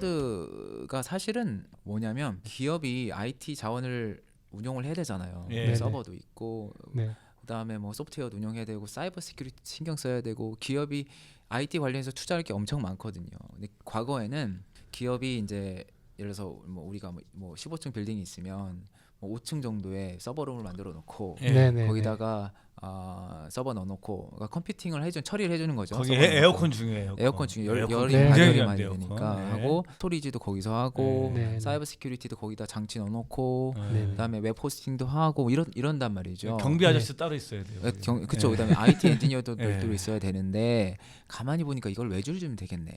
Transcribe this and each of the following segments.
클라우드가 사실은 뭐냐면 기업이 IT 자원을 운용을 해야 되잖아요. 예. 뭐 네네. 서버도 있고 네. 그다음에 뭐 소프트웨어도 운영해야 되고 사이버 시큐리티 신경 써야 되고 기업이 IT 관련해서 투자할 게 엄청 많거든요. 근데 과거에는 기업이 이제 예를 들어서 뭐 우리가 뭐- 뭐 15층 빌딩이 있으면 뭐 5층 정도의 서버룸을 만들어 놓고 예. 네, 네. 거기다가 아, 서버 넣어놓고 그러니까 컴퓨팅을 해준 처리를 해주는 거죠. 거기 에, 넣어놓고. 에어컨 중요해요. 에어컨 중에 열, 에어컨 열이 네. 굉장히 많이 되니까. 네. 하고 스토리지도 거기서 하고 네, 네. 사이버 시큐리티도 거기다 장치 넣어놓고 네. 네. 그다음에 웹 호스팅도 하고 이런 이런단 말이죠. 경비 아저씨 따로 있어야 돼요. 네, 경, 그쵸. 예. 그다음에 IT 엔지니어도 예. 별도로 있어야 되는데 가만히 보니까 이걸 외주를 주면 되겠네.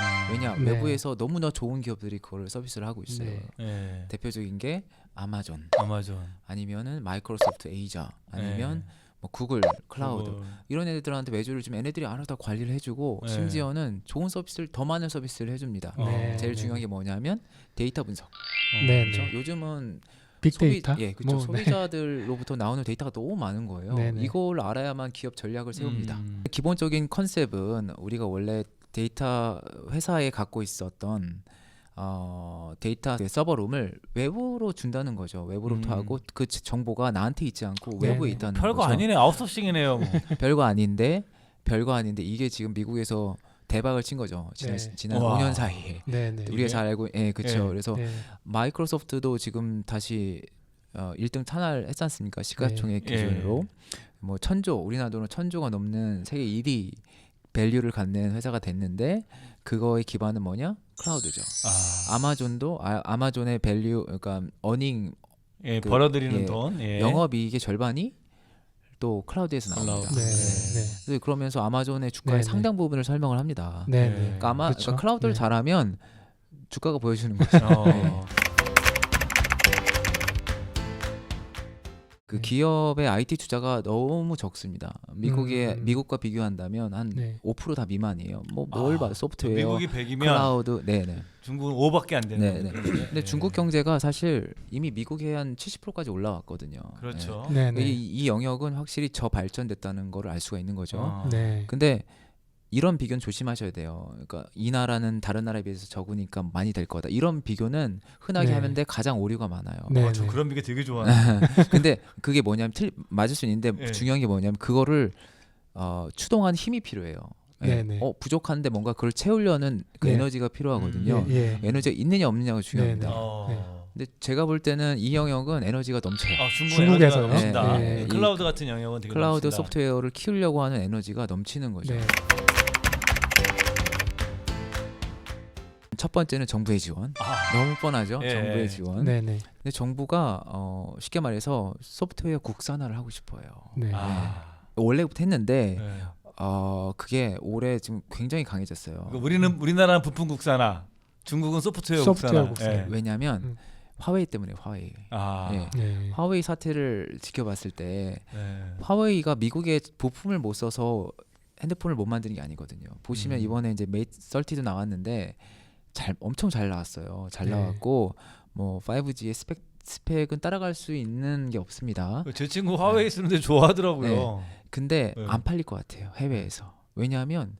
아, 왜냐 네. 외부에서 너무나 좋은 기업들이 그걸 서비스를 하고 있어요. 네. 예. 대표적인 게 아마존 아마존 아니면은 마이크로소프트 에이저 아니면 뭐 구글 클라우드 그거- 이런 애들한테 외주를 주면 얘네들이 알아서 다 관리를 해주고 네. 심지어는 좋은 서비스를 더 많은 서비스를 해줍니다. 어. 제일 네. 중요한 게 뭐냐면 데이터 분석. 어. 네, 그렇죠? 네. 요즘은 빅데이터. 소비, 예, 그렇죠. 뭐, 네. 소비자들로부터 나오는 데이터가 너무 많은 거예요. 네, 네. 이걸 알아야만 기업 전략을 세웁니다. 음. 기본적인 컨셉은 우리가 원래 데이터 회사에 갖고 있었던 어, 데이터 서버룸을 외부로 준다는 거죠. 외부로부터 음. 하고 그 정보가 나한테 있지 않고 네, 외부에 네. 있다는 별거 거죠. 아니네 아웃소싱이네요. 뭐. 별거 아닌데 별거 아닌데 이게 지금 미국에서 대박을 친 거죠. 지난 네. 지난 와. 5년 사이에. 네, 네. 우리가 잘 알고 예, 그렇죠. 예. 그래서 네. 마이크로소프트도 지금 다시 어, 1등 탄할했지 않습니까? 시가총액 네. 기준으로 뭐 천조 우리나라 돈으로 천조가 넘는 세계 1위 밸류를 갖는 회사가 됐는데 그거의 기반은 뭐냐? 클라우드죠. 아, 아마존도 아, 아마존의 밸류 그러니까 어닝 예, 그- 벌어들이는 예. 돈. 예. 영업이익의 절반이 또 클라우드에서 나옵니다. 클라우드. 네, 네. 그래서 그러면서 아마존의 주가의 네, 네. 상당 부분을 설명을 합니다. 네, 네. 네. 그러니까 아마. 그러니까 클라우드를 네. 잘하면 주가가 보여주는 거죠. 어. 그 네. 기업의 IT 투자가 너무 적습니다. 미국의 음. 미국과 비교한다면 한 네. 5%다 미만이에요. 뭐뭘 아, 봐? 소프트웨어, 미국이 100이면 클라우드, 네, 네. 중국은 5밖에 안 되는 네, 거죠. 네. 근데 예. 중국 경제가 사실 이미 미국의 한 70%까지 올라왔거든요. 그렇죠. 네, 네. 네. 이, 이 영역은 확실히 저 발전됐다는 거를 알 수가 있는 거죠. 어. 네. 근데 이런 비교는 조심하셔야 돼요. 그러니까 이 나라는 다른 나라에 비해서 적으니까 많이 될 거다. 이런 비교는 흔하게 네. 하는데 가장 오류가 많아요. 네, 어, 저 네. 그런 비교 되게 좋아하는. 근데 그게 뭐냐면 틀, 맞을 수 있는데 예. 중요한 게 뭐냐면 그거를 어, 추동하는 힘이 필요해요. 예. 네네. 어 부족한데 뭔가 그걸 채우려는 그 네. 에너지가 필요하거든요. 예, 예. 에너지가 있느냐 없느냐가 중요합니다. 네, 어. 근데 제가 볼 때는 이 영역은 에너지가 넘쳐요. 아, 중국? 에너지가 넘친다. 네, 클라우드 같은 영역은 되게 클라우드 넘친다. 소프트웨어를 키우려고 하는 에너지가 넘치는 거죠. 첫 번째는 정부의 지원. 아, 너무 뻔하죠. 예. 정부의 지원. 네, 네. 근데 정부가 어, 쉽게 말해서 소프트웨어 국산화를 하고 싶어요. 네. 아. 원래부터 했는데 네. 어, 그게 올해 지금 굉장히 강해졌어요. 그러니까 우리는 우리나라는 부품 국산화, 중국은 소프트웨어, 소프트웨어 국산화. 국산화. 예. 왜냐하면 음. 화웨이 때문에 화웨이. 아, 예. 네. 화웨이 사태를 지켜봤을 때 네. 화웨이가 미국에 부품을 못 써서 핸드폰을 못 만드는 게 아니거든요. 보시면 음. 이번에 이제 메이트 30도 나왔는데 잘 엄청 잘 나왔어요. 잘 네. 나왔고 뭐 5G의 스펙 스펙은 따라갈 수 있는 게 없습니다. 제 친구 화웨이 쓰는데 좋아하더라고요. 근데 네. 안 팔릴 것 같아요. 해외에서. 왜냐하면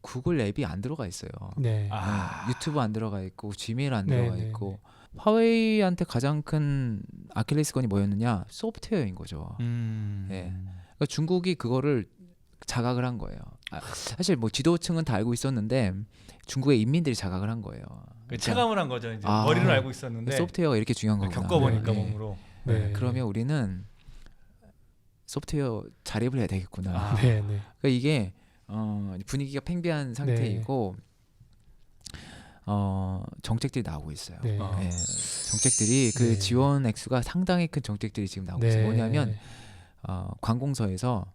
구글 앱이 안 들어가 있어요. 네. 아, 유튜브 안 들어가 있고 지메일 안 네, 들어가 네, 있고 화웨이한테 가장 큰 아킬레스건이 뭐였느냐 소프트웨어인 거죠. 음. 예. 그러니까 중국이 그거를 자각을 한 거예요. 아, 사실 뭐 지도층은 다 알고 있었는데 중국의 인민들이 자각을 한 거예요. 그 체감을 한 거죠. 이제 아. 머리는 알고 있었는데 소프트웨어가 이렇게 중요한 거구나. 겪어보니까 네. 몸으로. 네. 그러면 우리는 소프트웨어 자립을 해야 되겠구나. 아. 네, 네. 그러니까 이게 어, 분위기가 팽배한 상태이고 어, 정책들이 나오고 있어요. 네. 아. 예, 정책들이 그 네. 지원 액수가 상당히 큰 정책들이 지금 나오고 있어요. 뭐냐면 어, 관공서에서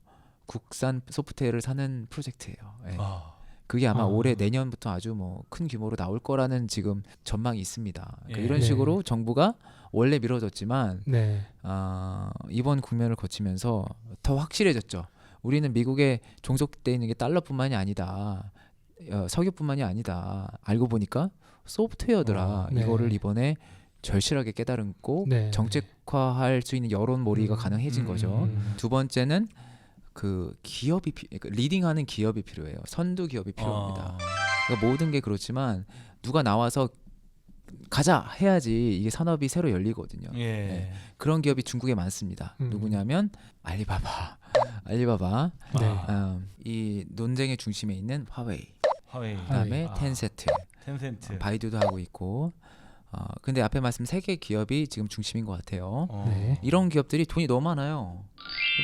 국산 소프트웨어를 사는 프로젝트예요. 예. 아. 그게 아마 아. 올해 내년부터 아주 뭐 큰 규모로 나올 거라는 지금 전망이 있습니다. 그러니까 예. 이런 네. 식으로 정부가 원래 미뤄졌지만 네. 아, 이번 국면을 거치면서 더 확실해졌죠. 우리는 미국에 종속돼 있는 게 달러뿐만이 아니다. 어, 석유뿐만이 아니다. 알고 보니까 소프트웨어더라. 어, 네. 이거를 이번에 절실하게 깨달았고 네. 정책화할 수 있는 여론 몰이가 음, 가능해진 음, 거죠. 음. 두 번째는 그 기업이 피, 그러니까 리딩하는 기업이 필요해요. 선두 기업이 필요합니다. 아. 그러니까 모든 게 그렇지만 누가 나와서 가자 해야지 이게 산업이 새로 열리거든요. 예. 네. 그런 기업이 중국에 많습니다. 음. 누구냐면 알리바바, 알리바바. 네. 아, 음, 이 논쟁의 중심에 있는 화웨이, 화웨이. 그다음에 아, 텐세트, 텐센트. 어, 바이두도 하고 있고. 어, 근데 앞에 말씀 세 개 기업이 지금 중심인 것 같아요. 어. 네. 이런 기업들이 돈이 너무 많아요.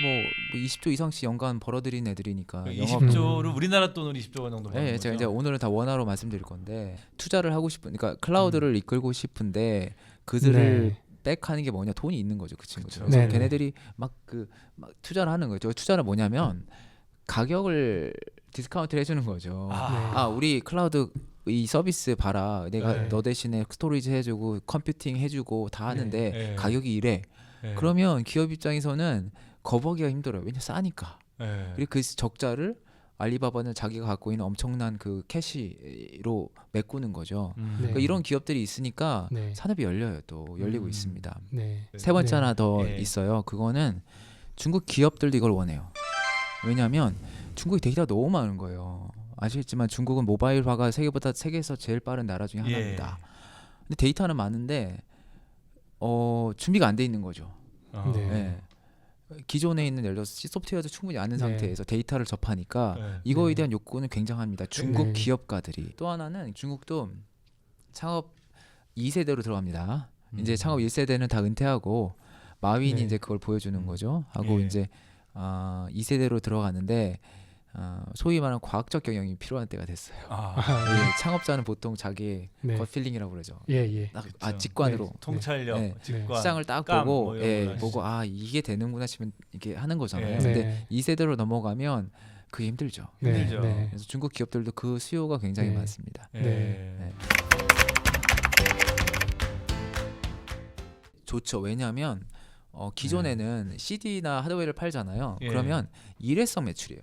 뭐, 뭐 20조 이상씩 연간 벌어들인 애들이니까. 그 영업- 20조를 음. 우리나라 돈으로 20조 원 정도 네, 거죠. 제가 이제 오늘은 다 원화로 말씀드릴 건데 투자를 하고 싶은, 그러니까 클라우드를 이끌고 싶은데 그들을 네. 백하는 게 뭐냐 돈이 있는 거죠 그 친구들. 그래서 네네. 걔네들이 막 그막 투자를 하는 거죠. 투자는 뭐냐면 가격을 디스카운트를 해주는 거죠. 아, 아 우리 클라우드 이 서비스 봐라 내가 네. 너 대신에 스토리지 해주고 컴퓨팅 해주고 다 하는데 네. 가격이 이래 네. 그러면 기업 입장에서는 거버기가 힘들어요 왜냐 싸니까 네. 그리고 그 적자를 알리바바는 자기가 갖고 있는 엄청난 그 캐시로 메꾸는 거죠 음. 네. 그러니까 이런 기업들이 있으니까 네. 산업이 열려요 또 열리고 음. 있습니다 네. 세 번째 네. 하나 더 예. 있어요 그거는 중국 기업들도 이걸 원해요 왜냐하면 중국이 데이터가 너무 많은 거예요. 아시겠지만 중국은 모바일화가 세계보다 세계에서 제일 빠른 나라 중에 예. 하나입니다. 근데 데이터는 많은데 어, 준비가 안 돼 있는 거죠. 어. 네. 예. 기존에 있는 예를 들어서 C 소프트웨어도 충분히 아는 네. 상태에서 데이터를 접하니까 네. 이거에 네. 대한 욕구는 굉장합니다. 중국 네. 기업가들이 또 하나는 중국도 창업 2세대로 들어갑니다. 이제 음. 창업 1세대는 다 은퇴하고 마윈이 네. 이제 그걸 보여주는 거죠. 하고 예. 이제 아 2세대로 들어가는데 아, 소위 말하는 과학적 경영이 필요한 때가 됐어요. 아, 아, 예, 창업자는 보통 자기 네. 것 필링이라고 그러죠. 예, 예. 딱, 그쵸. 아 직관으로 네. 통찰력, 네. 직관. 시장을 딱 감, 보고 뭐 예, 걸 보고. 아 이게 되는구나 싶으면 이게 하는 거잖아요. 예. 근데 네. 2세대로 넘어가면 그게 힘들죠. 네. 힘들죠. 네. 그래서 중국 기업들도 그 수요가 굉장히 네. 많습니다. 예. 네. 좋죠. 왜냐하면 어, 기존에는 네. CD나 하드웨어를 팔잖아요. 예. 그러면 일회성 매출이에요.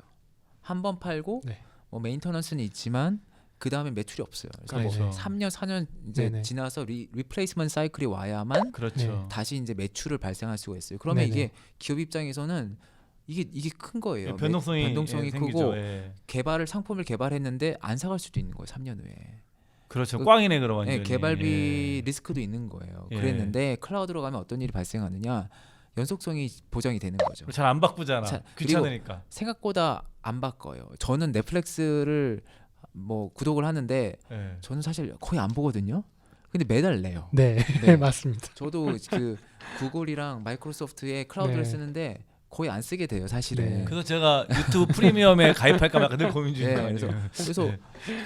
한 번 팔고 네. 뭐 메인터넌스는 있지만 그 다음에 매출이 없어요. 그래서 그렇죠. 뭐 3년, 4년 이제 네네. 지나서 리, 리플레이스먼트 사이클이 와야만 그렇죠. 네. 다시 이제 매출을 발생할 수가 있어요. 그러면 네네. 이게 기업 입장에서는 이게 이게 큰 거예요. 예, 변동성이, 매- 변동성이 예, 크고 생기죠. 예. 개발을 상품을 개발했는데 안 사갈 수도 있는 거예요. 3년 후에. 그렇죠. 그- 꽝이네 그럼 완전히. 예, 개발비 예. 리스크도 있는 거예요. 예. 그랬는데 클라우드로 가면 어떤 일이 발생하느냐? 연속성이 보장이 되는 거죠. 잘 안 바꾸잖아. 자, 귀찮으니까. 생각보다 안 바꿔요. 저는 넷플릭스를 뭐 구독을 하는데 예. 저는 사실 거의 안 보거든요. 근데 매달 내요. 네. 네. 맞습니다. 저도 그 구글이랑 마이크로소프트의 클라우드를 네. 쓰는데 거의 안 쓰게 돼요, 사실은. 네. 그래서 제가 유튜브 프리미엄에 가입할까 말까 늘 고민 중인 네, 거 아니에요. 그래서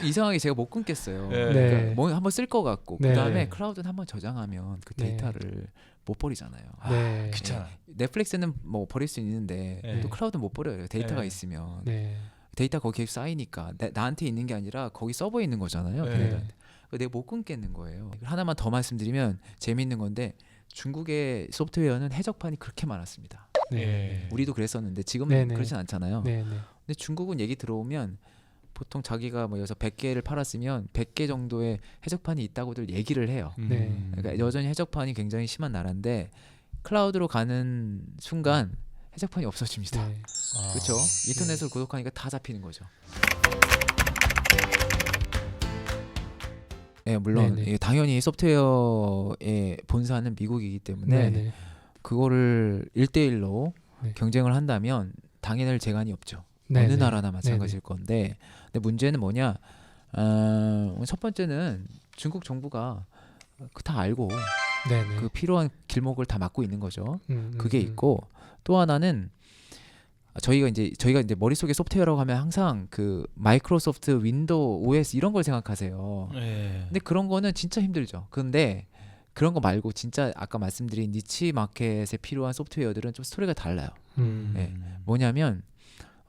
이상하게 제가 못 끊겠어요. 네. 그러니까 네. 뭐 한번 쓸 것 같고 네. 그다음에 클라우드는 한번 저장하면 그 네. 데이터를 못 버리잖아요. 아, 네. 귀찮아. 넷플릭스는 뭐 버릴 수 있는데 네. 또 클라우드는 못 버려요. 데이터가 네. 있으면 네. 데이터 거기에 쌓이니까 나, 나한테 있는 게 아니라 거기 서버에 있는 거잖아요. 네. 걔네들한테. 내가 못 끊겠는 거예요. 하나만 더 말씀드리면 재미있는 건데 중국의 소프트웨어는 해적판이 그렇게 많았습니다. 네. 예. 우리도 그랬었는데 지금은 네, 네. 그렇진 않잖아요. 네, 네. 근데 중국은 얘기 들어오면 보통 자기가 뭐 여기서 100개를 팔았으면 100개 정도의 해적판이 있다고들 얘기를 해요. 네. 음. 그러니까 여전히 해적판이 굉장히 심한 나라인데 클라우드로 가는 순간 해적판이 없어집니다. 네. 아. 그렇죠? 인터넷을 구독하니까 다 잡히는 거죠. 네, 물론 네네. 이게 당연히 소프트웨어의 본사는 미국이기 때문에 네, 네. 그거를 1대1로 네. 경쟁을 한다면 당연할 재간이 없죠. 네, 어느 네. 나라나 마찬가지일 건데 근데 문제는 뭐냐? 어, 첫 번째는 중국 정부가 그 다 알고 네, 네. 그 필요한 길목을 다 막고 있는 거죠. 음, 음, 그게 음. 있고 또 하나는 저희가 이제 저희가 이제 머릿속에 소프트웨어라고 하면 항상 그 마이크로소프트 윈도우 OS 이런 걸 생각하세요. 예. 근데 그런 거는 진짜 힘들죠. 근데 그런 거 말고 진짜 아까 말씀드린 니치 마켓에 필요한 소프트웨어들은 좀 스토리가 달라요. 음. 네. 뭐냐면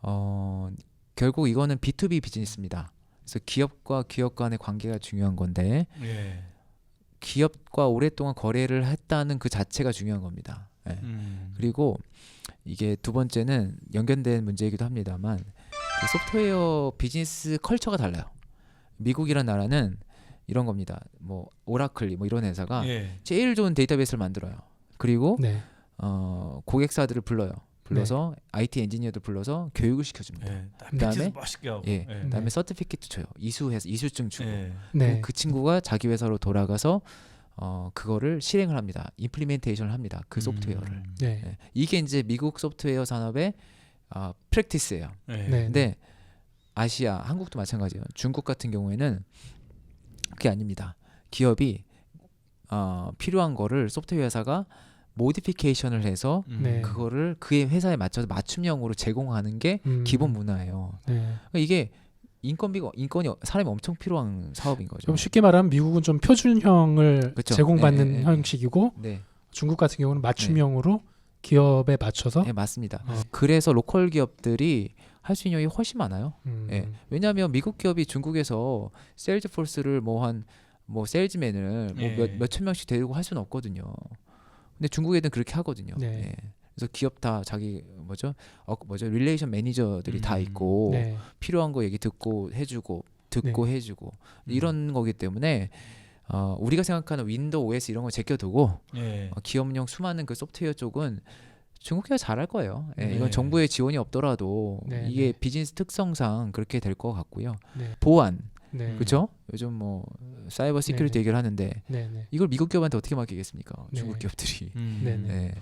어 결국 이거는 B2B 비즈니스입니다. 그래서 기업과 기업 간의 관계가 중요한 건데 예. 기업과 오랫동안 거래를 했다는 그 자체가 중요한 겁니다. 예. 음. 그리고 이게 두 번째는 연결된 문제이기도 합니다만 그 소프트웨어 비즈니스 컬처가 달라요. 미국이란 나라는 이런 겁니다. 뭐 오라클 뭐 이런 회사가 예. 제일 좋은 데이터베이스를 만들어요. 그리고 네. 어, 고객사들을 불러요. 불러서 IT 엔지니어들 불러서 교육을 시켜줍니다. 예. 딱 그다음에- 멋있게 하고. 예. 예. 그다음에 서티피케트 줘요. 이수해서 이수증 주고. 예. 네. 그 친구가 자기 회사로 돌아가서 어 그거를 실행을 합니다. 임플리멘테이션을 합니다. 그 소프트웨어를. 음. 네. 예. 이게 이제 미국 소프트웨어 산업의 아 프랙티스예요. 예. 네. 근데 아시아, 한국도 마찬가지예요. 중국 같은 경우에는 그게 아닙니다. 기업이 어, 필요한 거를 소프트웨어 회사가 모디피케이션을 해서 음. 네. 그거를 그의 회사에 맞춰서 맞춤형으로 제공하는 게 음. 기본 문화예요. 네. 그러니까 이게 인건비가 인건이 사람이 엄청 필요한 사업인 거죠. 좀 쉽게 말하면 미국은 좀 표준형을 그쵸. 제공받는 예, 예, 예. 형식이고 네, 중국 같은 경우는 맞춤형으로 기업에 맞춰서 네 맞습니다. 어. 그래서 로컬 기업들이 할 수 있는 게 훨씬 많아요. 음. 예. 왜냐하면 미국 기업이 중국에서 세일즈 포스를 뭐 한뭐 세일즈맨을 예. 뭐몇 몇천 명씩 데리고 할 수는 없거든요. 근데 중국 애들은 그렇게 하거든요. 네. 예. 그래서 기업 다 자기 뭐죠? 어 뭐죠? 릴레이션 매니저들이 다 음. 있고 네. 필요한 거 얘기 듣고 해주고 듣고 해주고 이런 거기 때문에 어, 우리가 생각하는 윈도우 OS 이런 거 제껴두고 예. 어, 기업용 수많은 그 소프트웨어 쪽은 중국이 잘할 거예요. 예, 네. 이건 정부의 지원이 없더라도 네, 이게 네. 비즈니스 특성상 그렇게 될 것 같고요. 네. 보안, 네. 그렇죠? 요즘 뭐 사이버 시큐리티 네, 네. 얘기를 하는데 네. 네. 이걸 미국 기업한테 어떻게 맡기겠습니까? 네. 중국 기업들이. 음. 네,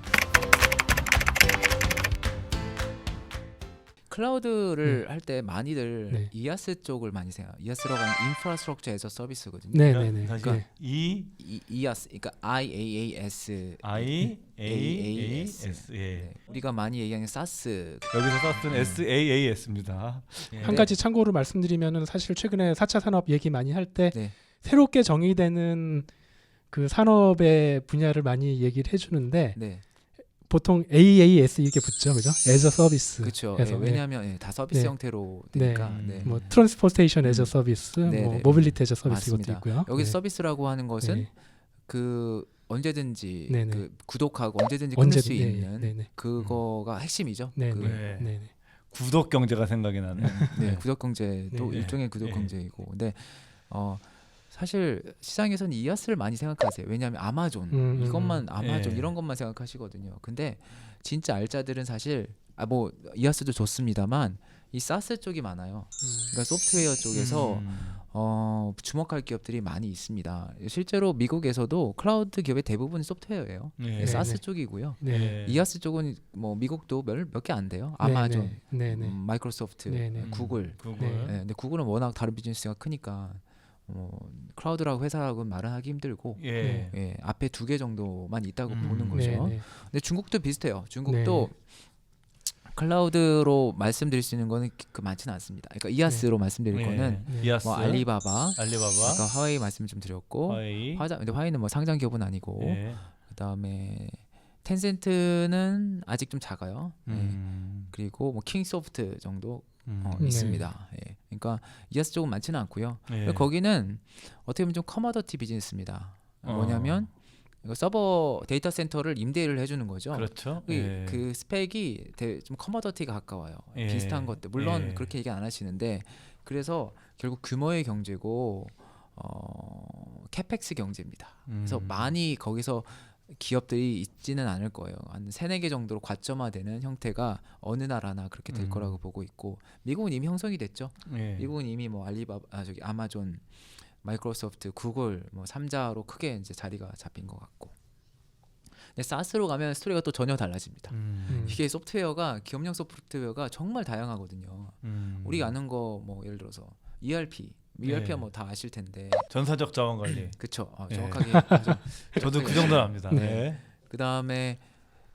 클라우드를 할 때 많이들 네. 이아스 쪽을 많이 생각. 이아스라고 하는 인프라스트럭처 에서 서비스거든요. 네, 그러니까 네, 네. 다시 네. E 이, 이아스, 그러니까 IaaS. I A A. S 예. 네. 우리가 많이 얘기하는 사스. 여기서 썼던 S A A S입니다. 예. 한 가지 참고로 말씀드리면은 사실 최근에 4차 산업 얘기 많이 할 때 네. 새롭게 정의되는 그 산업의 분야를 많이 얘기를 해주는데 네, 보통 AAS 이렇게 붙죠, 그죠? As a Service. 그렇죠. 예, 네. 왜냐하면 예, 다 서비스 네. 형태로 네. 되니까. 음. 네. 뭐 트랜스포테이션 as a 음. 서비스, 네, 뭐 네. 모빌리티 as a 서비스 이것도 맞습니다. 있고요. 여기 네. 서비스라고 하는 것은 네. 그 언제든지 네네. 그 구독하고 언제든지 끊을 언제 수 있는 네, 네. 그거가 핵심이죠. 네, 그, 네. 네. 네. 네. 구독 경제가 생각이 나네. 네, 구독 경제도 네. 일종의 구독 네. 경제이고, 근데 어 사실 시장에서는 이아스를 많이 생각하세요. 왜냐하면 아마존 음, 음. 이것만 아마존 예. 이런 것만 생각하시거든요. 근데 진짜 알짜들은 사실 아 뭐 이아스도 좋습니다만 이 사스 쪽이 많아요. 그러니까 소프트웨어 쪽에서 음. 어, 주목할 기업들이 많이 있습니다. 실제로 미국에서도 클라우드 기업의 대부분 소프트웨어예요. 예. 네, 사스 네. 쪽이고요. 네. 네. 예. 이아스 쪽은 뭐 미국도 몇 개 안 돼요. 네, 아마존, 네, 네. 음, 마이크로소프트, 네, 네. 구글. 구글. 네. 네, 근데 구글은 워낙 다른 비즈니스가 크니까 뭐 클라우드라고 회사하고는 말은 하기 힘들고 예. 네. 예, 앞에 두 개 정도만 있다고 음. 보는 네, 거죠. 네. 근데 중국도 비슷해요. 중국도 클라우드로 말씀드릴 수 있는 거는 그 많지는 않습니다. 그러니까 이아스로 말씀드릴 예. 거는 네. 뭐 알리바바, 알리바바. 아까 화웨이 말씀 좀 드렸고 화웨이. 화자 근데 화웨이는 뭐 상장 기업은 아니고 예. 그다음에 텐센트는 아직 좀 작아요. 예. 음. 그리고 뭐 킹소프트 정도 음. 어, 네. 있습니다. 예. 그러니까 이아스 쪽은 많지는 않고요. 예. 거기는 어떻게 보면 좀 커머더티 비즈니스입니다. 어. 뭐냐면 서버 데이터 센터를 임대를 해주는 거죠. 그렇죠. 그, 예. 그 스펙이 되게 좀 커머더티가 가까워요. 예. 비슷한 것들 물론 예. 그렇게 얘기 안 하시는데 그래서 결국 규모의 경제고 어, 캐펙스 경제입니다. 그래서 음. 많이 거기서 기업들이 있지는 않을 거예요. 한 세네 개 정도로 과점화되는 형태가 어느 나라나 그렇게 될 음. 거라고 보고 있고 미국은 이미 형성이 됐죠. 예. 미국은 이미 뭐 알리바바 아 저기 아마존 마이크로소프트 구글 뭐 3자로 크게 이제 자리가 잡힌 것 같고 근데 사스로 가면 스토리가 또 전혀 달라집니다 음. 이게 소프트웨어가 기업용 소프트웨어가 정말 다양하거든요 음. 우리가 아는 거 뭐 예를 들어서 ERP ERP야 예. 뭐다 아실 텐데 전사적 자원 관리. 그쵸 어, 예. 정확하게 하죠. 저도 그 정도는 압니다. 네. 네. 그 다음에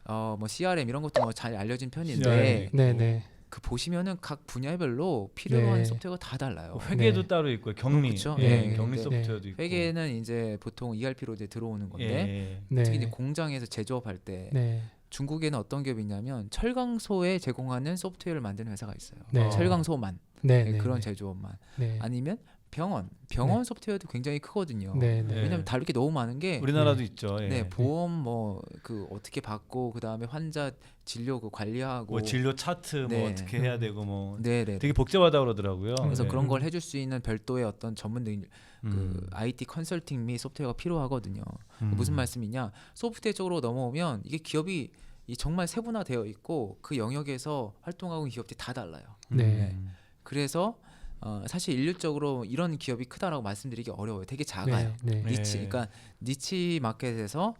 어 뭐 CRM 이런 것도 뭐 잘 알려진 편인데. 네, 네. 그 보시면은 각 분야별로 필요한 네. 소프트웨어가 다 달라요 회계도 네. 따로 있고 경리. 그쵸? 예. 네. 경리 네. 소프트웨어도 있고. 회계는 이제 보통 ERP로 이제 들어오는 건데 예. 네. 특히 이제 공장에서 제조업할 때 네. 중국에는 어떤 기업이 있냐면 철강소에 제공하는 소프트웨어를 만드는 회사가 있어요. 네. 철강소만 네, 네, 네. 그런 네. 제조업만 네. 아니면 병원 병원 소프트웨어도 굉장히 크거든요. 네, 네. 예. 왜냐하면 다를 게 너무 많은 게 우리나라도 있죠. 예. 네, 보험 뭐 그 어떻게 받고 그 다음에 환자 진료 그 관리하고 뭐 진료 차트 뭐 네. 어떻게 해야 되고 뭐 네네. 되게 복잡하다 그러더라고요. 그래서 네. 그런 걸 해줄 수 있는 별도의 어떤 전문 능, 그 음. IT 컨설팅 및 소프트웨어가 필요하거든요. 음. 무슨 말씀이냐? 소프트웨어 쪽으로 넘어오면 이게 기업이 이 정말 세분화되어 있고 그 영역에서 활동하고 있는 기업들이 다 달라요. 네. 음. 그래서 어, 사실 인류적으로 이런 기업이 크다라고 말씀드리기 어려워요. 되게 작아요. 네. 네. 니치, 네. 그러니까 니치 마켓에서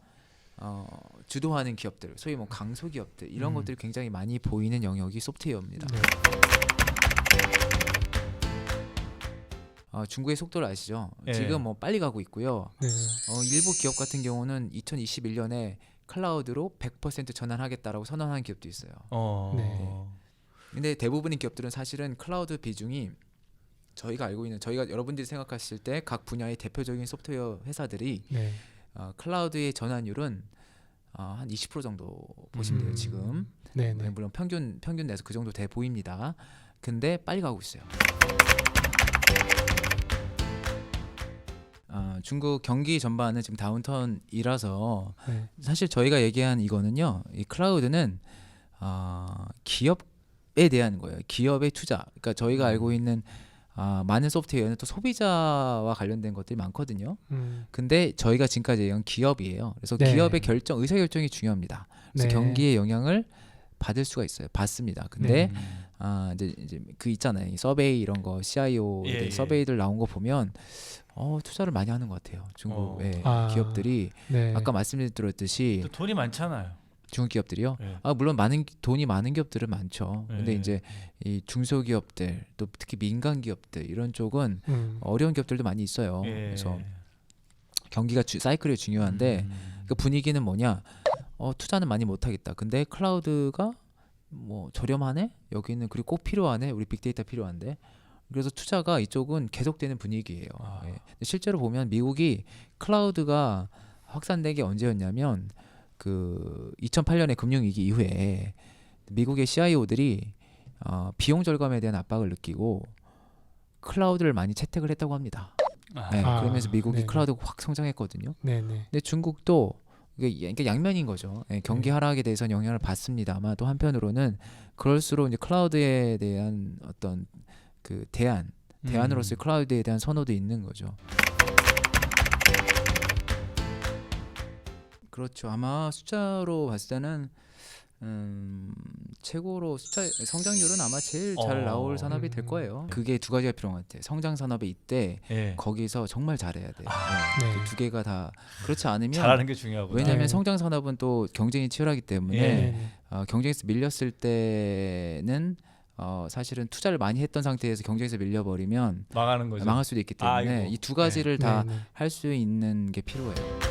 어, 주도하는 기업들, 소위 뭐 강소 기업들 이런 음. 것들이 굉장히 많이 보이는 영역이 소프트웨어입니다. 네. 어, 중국의 속도를 아시죠? 예. 지금 뭐 빨리 가고 있고요. 네. 어, 일부 기업 같은 경우는 2021년에 클라우드로 100% 전환하겠다라고 선언한 기업도 있어요. 어. 네. 근데 대부분의 기업들은 사실은 클라우드 비중이 저희가 알고 있는 저희가 여러분들이 생각하실 때 각 분야의 대표적인 소프트웨어 회사들이 네. 어, 클라우드의 전환율은 어, 한 20% 정도 보시면 돼요 음. 지금 네. 네, 네. 물론 평균 평균 내에서 그 정도 돼 보입니다. 근데 빨리 가고 있어요. 어, 중국 경기 전반은 지금 다운턴이라서 네. 사실 저희가 얘기한 이거는요. 이 클라우드는 어, 기업 에 대한 거예요. 기업의 투자. 그러니까 저희가 음. 알고 있는 아, 많은 소프트웨어는 또 소비자와 관련된 것들이 많거든요. 음. 근데 저희가 지금까지 얘기한 기업이에요. 그래서 네. 기업의 결정, 의사 결정이 중요합니다. 그래서 네. 경기의 영향을 받을 수가 있어요. 받습니다. 근데 음. 아 이제 이제 그 있잖아요. 이 서베이 이런 거 CIO 예, 예. 서베이들 나온 거 보면 어 투자를 많이 하는 것 같아요. 중국의 어. 아. 기업들이 네. 아까 말씀드렸듯이 또 돈이 많잖아요. 중국 기업들이요. 예. 아 물론 많은 돈이 많은 기업들은 많죠. 근데 예. 이제 이 중소기업들 또 특히 민간 기업들 이런 쪽은 음. 어려운 기업들도 많이 있어요. 예. 그래서 경기가 주, 사이클이 중요한데 음. 그 분위기는 뭐냐? 어, 투자는 많이 못 하겠다. 근데 클라우드가 뭐 저렴하네? 여기는 그리고 꼭 필요하네. 우리 빅데이터 필요한데. 그래서 투자가 이쪽은 계속되는 분위기예요. 아. 예. 실제로 보면 미국이 클라우드가 확산된 게 언제였냐면 그 2008년의 금융위기 이후에 미국의 CIO들이 어, 비용 절감에 대한 압박을 느끼고 클라우드를 많이 채택을 했다고 합니다. 아. 네, 아, 그러면서 미국이 네네. 클라우드가 확 성장했거든요. 네. 네. 근데 중국도 이게 그러니까 양면인 거죠. 예, 경기 네. 하락에 대해서는 영향을 받습니다만 또 한편으로는 그럴수록 이제 클라우드에 대한 어떤 그 대안, 대안으로서의 음. 클라우드에 대한 선호도 있는 거죠. 그렇죠. 아마 숫자로 봤을 때는 음, 최고로 숫자 성장률은 아마 제일 잘 어. 나올 산업이 될 음. 거예요. 그게 두 가지가 필요한 것 같아요. 성장 산업이 이때 예. 거기서 정말 잘해야 돼요. 네. 네. 그두 개가 다 그렇지 않으면 잘하는 게 중요하고. 왜냐하면 네. 성장 산업은 또 경쟁이 치열하기 때문에 예. 네. 네. 어, 경쟁에서 밀렸을 때는 어, 사실은 투자를 많이 했던 상태에서 경쟁에서 밀려버리면 망하는 거죠. 망할 수도 있기 때문에 아이고. 이두 가지를 다 네. 네. 할수 있는 게 필요해요.